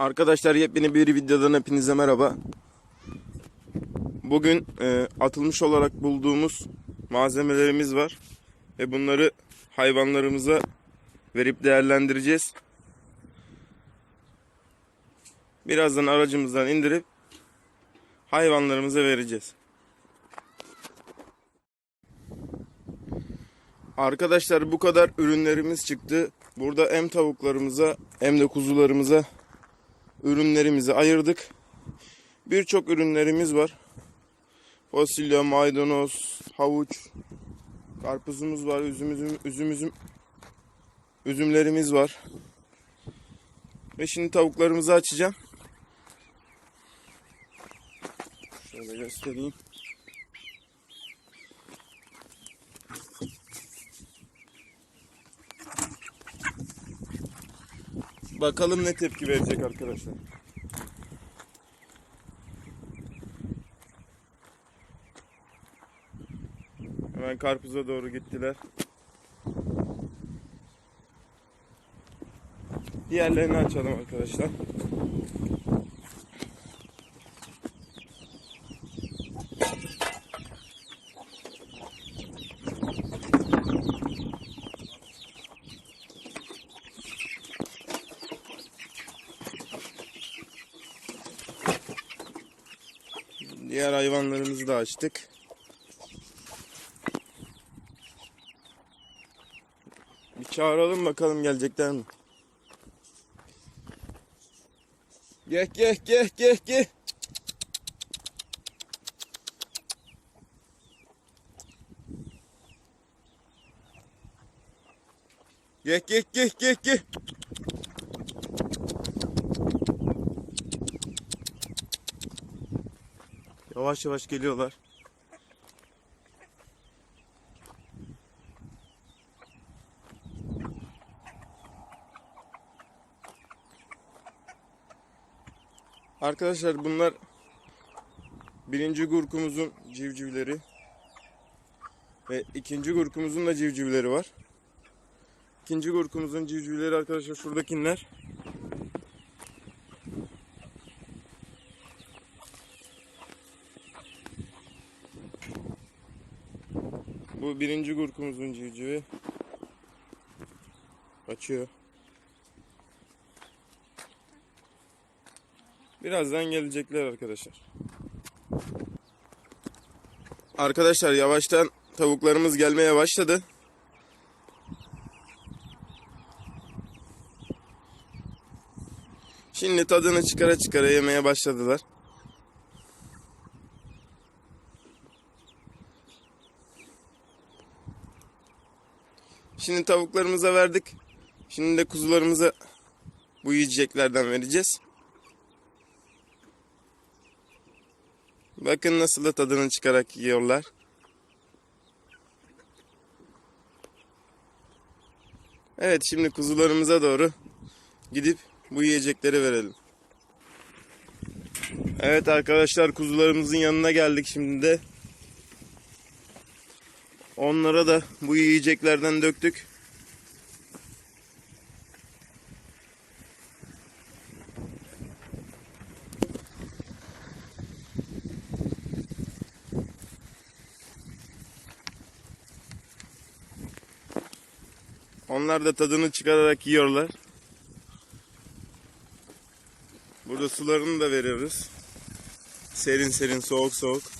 Arkadaşlar yepyeni bir videodan hepinize merhaba. Bugün e, atılmış olarak bulduğumuz malzemelerimiz var. Ve bunları hayvanlarımıza verip değerlendireceğiz. Birazdan aracımızdan indirip hayvanlarımıza vereceğiz. Arkadaşlar bu kadar ürünlerimiz çıktı. Burada hem tavuklarımıza hem de kuzularımıza ürünlerimizi ayırdık. Birçok ürünlerimiz var. Fasulye, maydanoz, havuç, karpuzumuz var, üzüm üzüm üzüm üzüm üzümlerimiz var. Ve şimdi tavuklarımızı açacağım. Şöyle göstereyim. Bakalım ne tepki verecek arkadaşlar. Hemen karpuza doğru gittiler. Diğerlerini açalım arkadaşlar. Diğer hayvanlarımızı da açtık. Bir çağıralım bakalım gelecekler mi? Gel gel gel gel gel. Gel gel gel gel gel. Yavaş yavaş geliyorlar. Arkadaşlar bunlar birinci gurkumuzun civcivleri ve ikinci gurkumuzun da civcivleri var. İkinci gurkumuzun civcivleri arkadaşlar şuradakiler. Birinci gurkumuzun civcivi. Kaçıyor. Birazdan gelecekler arkadaşlar. Arkadaşlar yavaştan tavuklarımız gelmeye başladı. Şimdi tadını çıkara çıkara yemeye başladılar. Şimdi tavuklarımıza verdik. Şimdi de kuzularımıza bu yiyeceklerden vereceğiz. Bakın nasıl da tadını çıkarak yiyorlar. Evet şimdi kuzularımıza doğru gidip bu yiyecekleri verelim. Evet arkadaşlar kuzularımızın yanına geldik şimdi de. Onlara da bu yiyeceklerden döktük. Onlar da tadını çıkararak yiyorlar. Burada sularını da veriyoruz. Serin serin, soğuk soğuk.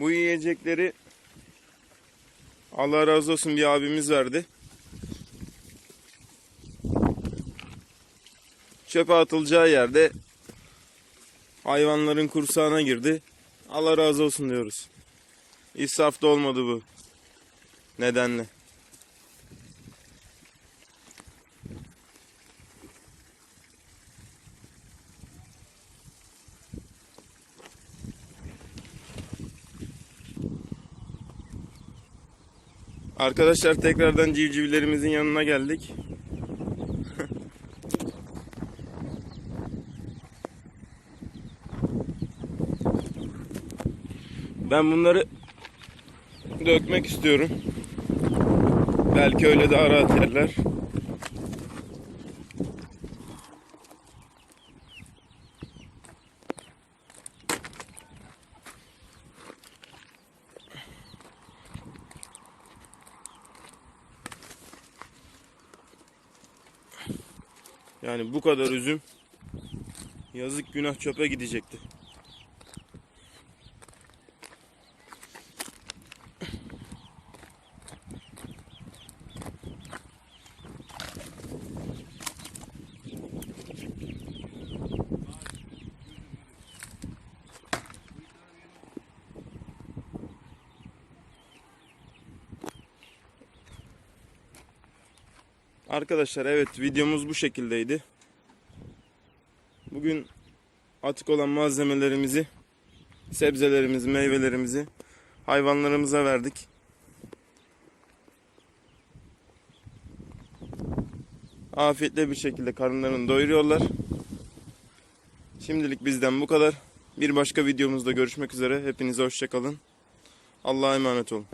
Bu yiyecekleri Allah razı olsun bir abimiz verdi. Çöpe atılacağı yerde hayvanların kursağına girdi. Allah razı olsun diyoruz. İsraf da olmadı bu nedenle. Arkadaşlar tekrardan civcivlerimizin yanına geldik. ben bunları dökmek istiyorum. Belki öyle daha rahat yerler. Yani bu kadar üzüm yazık günah çöpe gidecekti. Arkadaşlar evet videomuz bu şekildeydi. Bugün atık olan malzemelerimizi, sebzelerimizi, meyvelerimizi hayvanlarımıza verdik. Afiyetle bir şekilde karınlarını doyuruyorlar. Şimdilik bizden bu kadar. Bir başka videomuzda görüşmek üzere. Hepinize hoşçakalın. Allah'a emanet olun.